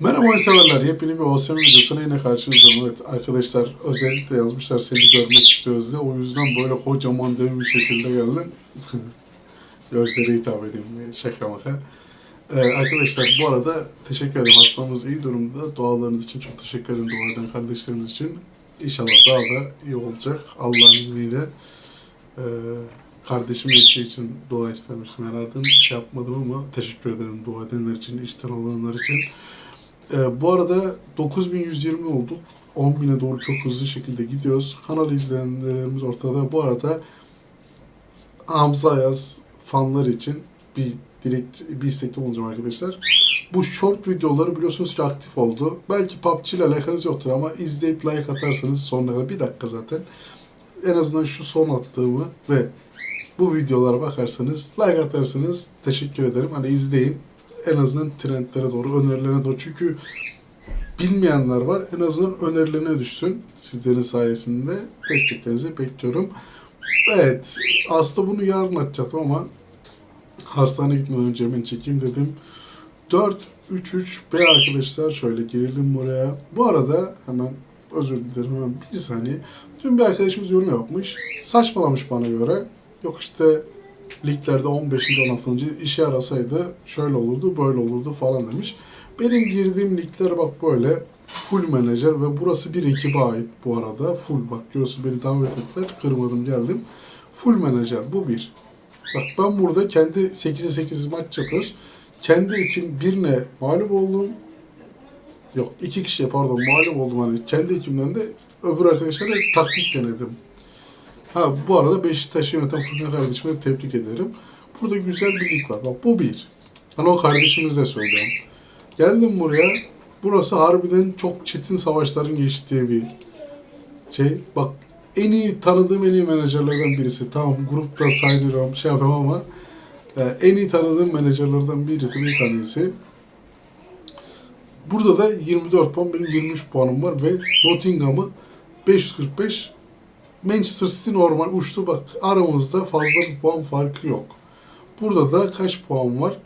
Merhaba severler. Yepyeni bir OSM videosuna yine karşınızdayım. Evet arkadaşlar özellikle yazmışlar seni görmek istiyoruz diye. O yüzden böyle kocaman dev bir şekilde geldim. Gözlere hitap edeyim diye. Şaka maka. Ee, arkadaşlar bu arada teşekkür ederim. Hastamız iyi durumda. Dualarınız için çok teşekkür ederim. Dua eden kardeşlerimiz için. İnşallah daha da iyi olacak. Allah'ın izniyle. Ee, kardeşim şey için dua istemiştim. Herhalde şey yapmadım ama teşekkür ederim dua edenler için, işten olanlar için. Ee, bu arada 9120 olduk. 10.000'e doğru çok hızlı şekilde gidiyoruz. Kanal izleyenlerimiz ortada. Bu arada Hamza Ayaz fanlar için bir direkt bir istekte bulunacağım arkadaşlar. Bu short videoları biliyorsunuz ki aktif oldu. Belki PUBG ile alakanız yoktur ama izleyip like atarsanız sonuna bir dakika zaten. En azından şu son attığımı ve bu videolara bakarsanız, like atarsanız teşekkür ederim. Hani izleyin. En azından trendlere doğru, önerilerine doğru. Çünkü bilmeyenler var. En azından önerilerine düşsün. Sizlerin sayesinde desteklerinizi bekliyorum. Evet. Aslında bunu yarın açacaktım ama hastaneye gitmeden önce hemen çekeyim dedim. 4-3-3-B arkadaşlar şöyle girelim buraya. Bu arada hemen özür dilerim hemen bir saniye. Dün bir arkadaşımız yorum yapmış. Saçmalamış bana göre. Yok işte liglerde 15. 16. işe yarasaydı şöyle olurdu böyle olurdu falan demiş. Benim girdiğim ligler bak böyle full menajer ve burası bir ekibe ait bu arada. Full bak görüyorsun beni davet ettiler. Kırmadım geldim. Full menajer bu bir. Bak ben burada kendi 8'e 8 maç yapıyoruz. Kendi ekibim birine mağlup oldum. Yok iki kişiye pardon mağlup oldum hani kendi ekimden de öbür arkadaşlara taktik denedim. Ha bu arada Beşiktaş'ı yöneten Furkan kardeşime de tebrik ederim. Burada güzel bir lig var. Bak bu bir. Hani o kardeşimize söylüyorum. Geldim buraya. Burası harbiden çok çetin savaşların geçtiği bir şey. Bak en iyi tanıdığım en iyi menajerlerden birisi. Tamam grupta saydırıyorum şey yapamam ama e, en iyi tanıdığım menajerlerden biri bir tanesi. Burada da 24 puan benim 23 puanım var ve Nottingham'ı 545 Manchester City normal uçtu bak aramızda fazla bir puan farkı yok. Burada da kaç puan var?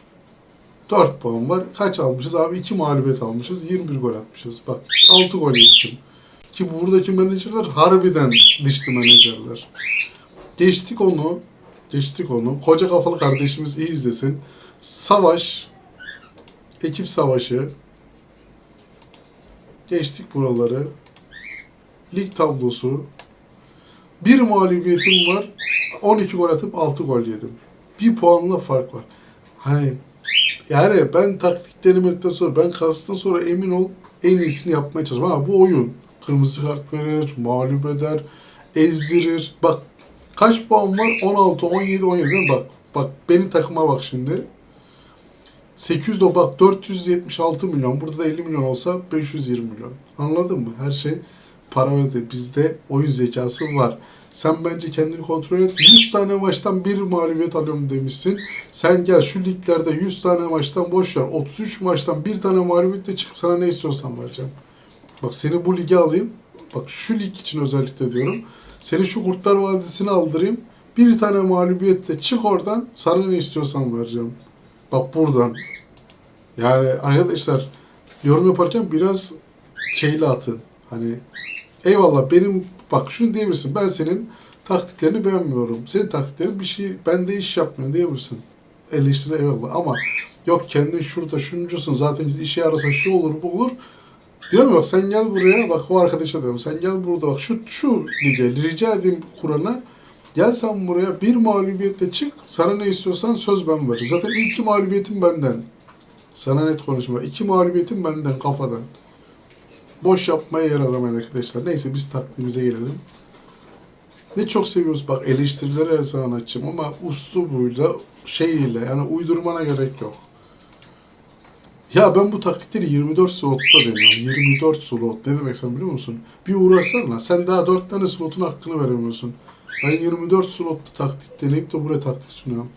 4 puan var. Kaç almışız? Abi 2 mağlubiyet almışız. 21 gol atmışız. Bak 6 gol yemişim. Ki buradaki menajerler harbiden dişli menajerler. Geçtik onu. Geçtik onu. Koca kafalı kardeşimiz iyi izlesin. Savaş. Ekip savaşı. Geçtik buraları. Lig tablosu. Bir mağlubiyetim var. 12 gol atıp 6 gol yedim. Bir puanla fark var. Hani yani ben taktik denemedikten sonra ben kastıktan sonra emin ol en iyisini yapmaya çalışıyorum. Ha bu oyun kırmızı kart verir, mağlup eder, ezdirir. Bak kaç puan var? 16, 17, 17 değil mi? Bak bak benim takıma bak şimdi. 800 de bak 476 milyon. Burada da 50 milyon olsa 520 milyon. Anladın mı? Her şey para verdi. Bizde oyun zekası var. Sen bence kendini kontrol et. 100 tane maçtan bir mağlubiyet alıyorum demişsin. Sen gel şu liglerde 100 tane maçtan boş ver. 33 maçtan bir tane mağlubiyetle çık sana ne istiyorsan vereceğim. Bak seni bu lige alayım. Bak şu lig için özellikle diyorum. Seni şu Kurtlar Vadisi'ne aldırayım. Bir tane mağlubiyetle çık oradan. Sana ne istiyorsan vereceğim. Bak buradan. Yani arkadaşlar yorum yaparken biraz şeyli atın. Hani eyvallah benim bak şunu diyebilirsin. Ben senin taktiklerini beğenmiyorum. Senin taktiklerin bir şey bende iş yapmıyor diyebilirsin. Eleştiri eyvallah ama yok kendin şurada şuncusun zaten işe yarasa şu olur bu olur. Diyorum bak sen gel buraya bak o arkadaşa diyorum sen gel burada bak şu şu lige rica edeyim Kur'an'a gel sen buraya bir mağlubiyetle çık sana ne istiyorsan söz ben vereceğim. Zaten ilk iki mağlubiyetim benden. Sana net konuşma. İki mağlubiyetim benden kafadan. Boş yapmaya yer aramayın arkadaşlar. Neyse biz taktiğimize gelelim. Ne çok seviyoruz bak eleştirileri her zaman açacağım ama uslubuyla şeyiyle yani uydurmana gerek yok. Ya ben bu taktikleri 24 slotta deniyorum. 24 slot. Ne demek sen biliyor musun? Bir uğraşsana. Sen daha 4 tane slotun hakkını veremiyorsun. Ben 24 slotta taktik deneyip de buraya taktik sunuyorum.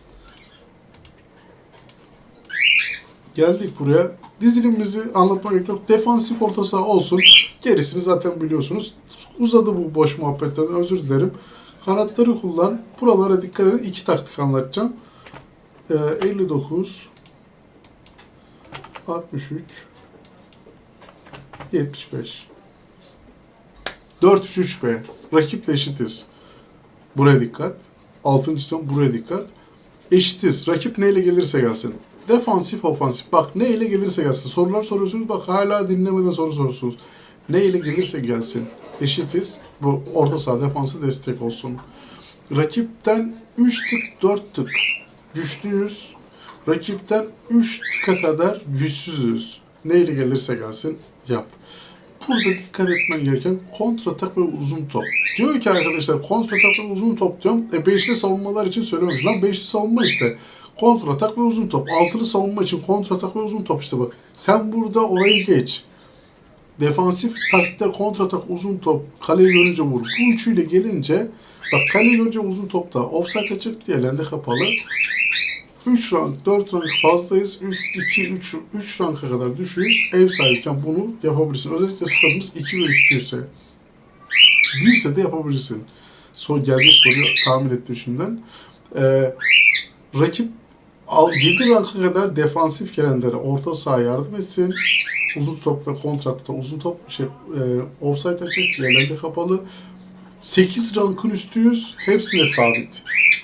Geldik buraya. Dizilimimizi anlatmaya gerek yok. Defansif orta saha olsun. Gerisini zaten biliyorsunuz. Uzadı bu boş muhabbetlerden özür dilerim. Kanatları kullan. Buralara dikkat edin. İki taktik anlatacağım. Ee, 59 63 75. 4-3-3B. Rakiple eşitiz. Buraya dikkat. 6. sistem buraya dikkat. Eşitiz. Rakip neyle gelirse gelsin. Defansif, ofansif. Bak neyle gelirse gelsin. Sorular soruyorsunuz. Bak hala dinlemeden soru soruyorsunuz. Neyle gelirse gelsin. Eşitiz. Bu orta saha defansı destek olsun. Rakipten 3 tık 4 tık güçlüyüz. Rakipten 3 tıka kadar güçsüzüz. Neyle gelirse gelsin yap. Burada dikkat etmen gereken kontratak ve uzun top. Diyor ki arkadaşlar kontratak ve uzun top diyorum. E beşli savunmalar için söylememiş. Lan beşli savunma işte. Kontratak ve uzun top. Altılı savunma için kontratak ve uzun top işte bak. Sen burada orayı geç. Defansif taktikler kontratak uzun top. Kaleyi görünce vur. Bu üçüyle gelince bak kaleyi görünce uzun topta. Offside açık diye lende kapalı. 3 rank, 4 rank fazlayız. 3, 2, 3, 3 ranka kadar düşüyoruz. Ev sahibiyken bunu yapabilirsin. Özellikle stadımız 2 ve üstüyse. 1 ise de yapabilirsin. So, gelecek soruyu tahmin ettim şimdiden. Ee, rakip 7 ranka kadar defansif gelenlere orta saha yardım etsin. Uzun top ve kontratta uzun top şey, e, offside açık, yerlerde kapalı. 8 rankın üstüyüz. Hepsine sabit.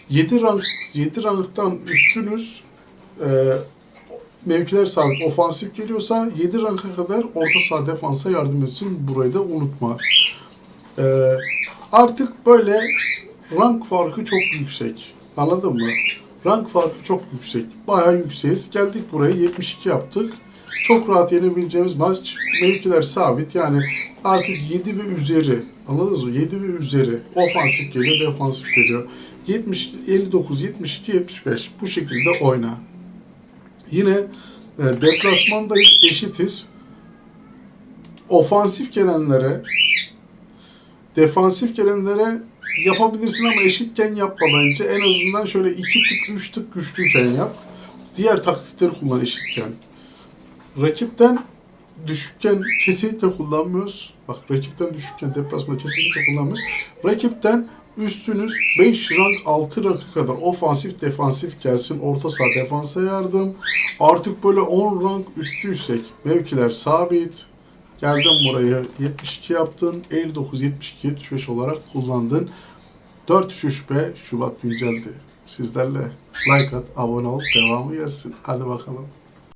7 rank 7 ranktan üstünüz. E, mevkiler sabit. Ofansif geliyorsa 7 ranka kadar orta saha defansa yardım etsin. Burayı da unutma. E, artık böyle rank farkı çok yüksek. Anladın mı? Rank farkı çok yüksek. Bayağı yükseğiz. Geldik buraya 72 yaptık. Çok rahat yenebileceğimiz maç. Mevkiler sabit. Yani artık 7 ve üzeri. Anladınız mı? 7 ve üzeri. Ofansif geliyor, defansif geliyor. 70, 59, 72, 75. Bu şekilde oyna. Yine e, deplasmandayız, eşitiz. Ofansif gelenlere defansif gelenlere yapabilirsin ama eşitken yapma bence. En azından şöyle 2 tık 3 tık güçlüyken yap. Diğer taktikleri kullan eşitken. Rakipten düşükken kesinlikle kullanmıyoruz. Bak rakipten düşükken deplasmanda kesinlikle kullanmıyoruz. Rakipten üstünüz 5 rank 6 ranka kadar ofansif defansif gelsin. Orta saha defansa yardım. Artık böyle 10 rank üstüysek mevkiler sabit. Geldin buraya 72 yaptın. 59, 72, 75 olarak kullandın. 4-3-3B Şubat günceldi. Sizlerle like at, abone ol, devamı gelsin. Hadi bakalım.